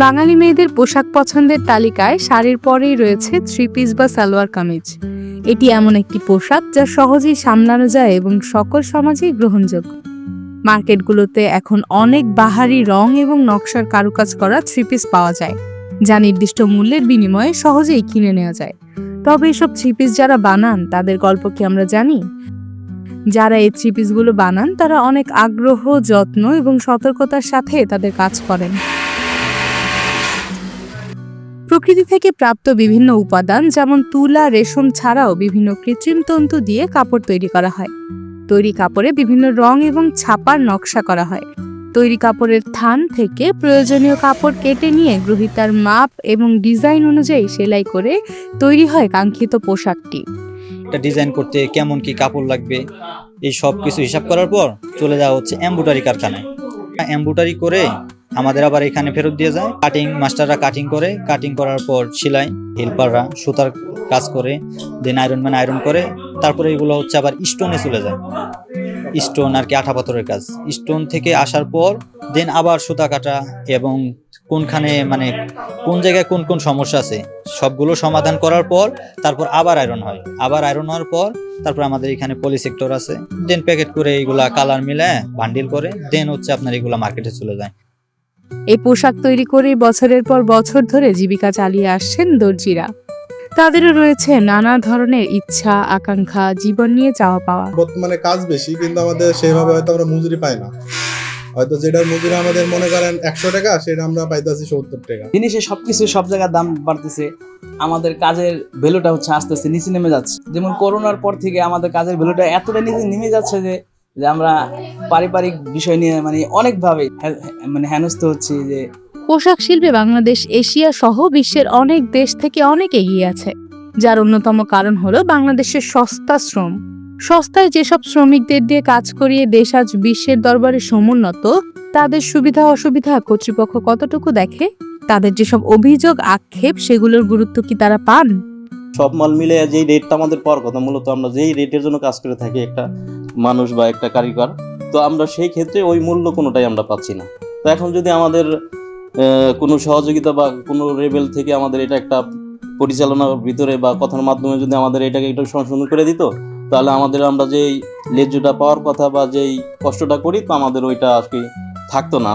বাঙালি মেয়েদের পোশাক পছন্দের তালিকায় শাড়ির পরেই রয়েছে থ্রি পিস বা সালোয়ার কামিজ। এটি এমন একটি পোশাক যা সহজেই সামলানো যায় এবং সকল সমাজেই গ্রহণযোগ্য। মার্কেটগুলোতে এখন অনেক বাহারি রং এবং নকশার কারুকাজ করা থ্রি পিস পাওয়া যায়, যা নির্দিষ্ট মূল্যের বিনিময়ে সহজেই কিনে নেওয়া যায়। তবে এসব থ্রি পিস যারা বানান, তাদের গল্প কি আমরা জানি? যারা এই থ্রি পিসগুলো বানান, তারা অনেক আগ্রহ, যত্ন এবং সতর্কতার সাথে তাদের কাজ করেন। প্রকৃতি থেকে প্রাপ্ত বিভিন্ন উপাদান, যেমন তুলা, রেশম ছাড়াও বিভিন্ন কৃত্রিম তন্তু দিয়ে কাপড় তৈরি করা হয়। তৈরি কাপড়ে বিভিন্ন রং এবং ছাপার নকশা করা হয়। তৈরি কাপড়ের থান থেকে প্রয়োজনীয় কাপড় কেটে নিয়ে গ্রহিতার মাপ এবং ডিজাইন অনুযায়ী সেলাই করে তৈরি হয় কাঙ্ক্ষিত পোশাকটি। ডিজাইন করতে কেমন কি কাপড় লাগবে? এই সব কিছু হিসাব করার পর চলে যাওয়া হচ্ছে এম্বুটারি কারখানায়। এম্বুটারি করে আমাদের আবার এখানে ফেরত দিয়ে যায়। কাটিং মাস্টাররা কাটিং করে। কাটিং করার পর সেলাই হেল্পাররা সুতার কাজ করে দেন আয়রন ম্যান আয়রন করে। তারপরে এগুলো হচ্ছে আবার স্টোনে চলে যায়। স্টোন আর কি আঠা পাথরের কাজ। স্টোন থেকে আসার পর দেন আবার সুতা কাটা এবং কোনখানে মানে কোন জায়গায় কোন কোন সমস্যা আছে, সবগুলো সমাধান করার পর তারপর আবার আয়রন হয়। আবার আয়রন হওয়ার পর তারপর আমাদের এখানে পলি সেক্টর আছে। দেন প্যাকেট করে এগুলা কালার মিলে বান্ডিল করে দেন হচ্ছে আপনার এগুলা মার্কেটে চলে যায়। এই পোশাক তৈরি করে বছরের পর বছর ধরে জীবিকা চালিয়ে আসছেন দর্জিরা। তাদেরও রয়েছে নানা ধরনের ইচ্ছা আকাঙ্ক্ষা জীবন নিয়ে চাওয়া পাওয়া। বর্তমানে কাজ বেশি কিন্তু আমাদের সেভাবে হয়তো আমরা মজুরি পাই না। হয়তো যেটার মজুরি আমাদের মনে করেন একশো টাকা সেটা আমরা পাইতেছি সত্তর টাকা। জিনিসের সবকিছু সব জায়গার দাম বাড়তেছে। আমাদের কাজের ভ্যালুটা হচ্ছে আস্তে আস্তে নিচে নেমে যাচ্ছে। যেমন করোনার পর থেকে আমাদের কাজের ভ্যালুটা এতটা নিচে নেমে যাচ্ছে যে যে আমরা পারিবারিক বিষয় নিয়ে মানে অনেকভাবে মানে হেনস্থ হচ্ছি যে পোশাক শিল্পে বাংলাদেশ এশিয়া সহ বিশ্বের অনেক দেশ থেকে অনেক এগিয়ে আছে। যার অন্যতম কারণ হলো বাংলাদেশের সস্তা শ্রম। সস্তায় যেসব শ্রমিকদের দিয়ে কাজ করিয়ে দেশ আজ বিশ্বের দরবারে সমুন্নত তাদের সুবিধা অসুবিধা কর্তৃপক্ষ কতটুকু দেখে? তাদের যেসব অভিযোগ আক্ষেপ সেগুলোর গুরুত্ব কি তারা পান? সব মাল মিলে যেই রেটটা আমাদের পাওয়ার কথা মূলত আমরা যেই রেটের জন্য কাজ করে থাকি একটা মানুষ বা একটা কারিগর, তো আমরা সেই ক্ষেত্রে ওই মূল্য কোনোটাই আমরা পাচ্ছি না। তো এখন যদি আমাদের কোনো সহযোগিতা বা কোনো লেভেল থেকে আমাদের এটা একটা পরিচালনার ভিতরে বা কথার মাধ্যমে যদি আমাদের এটাকে একটু সংশোধন করে দিত, তাহলে আমাদের আমরা যেই লেজ্জটা পাওয়ার কথা বা যেই কষ্টটা করি, তো আমাদের ওইটা আর কি থাকতো না।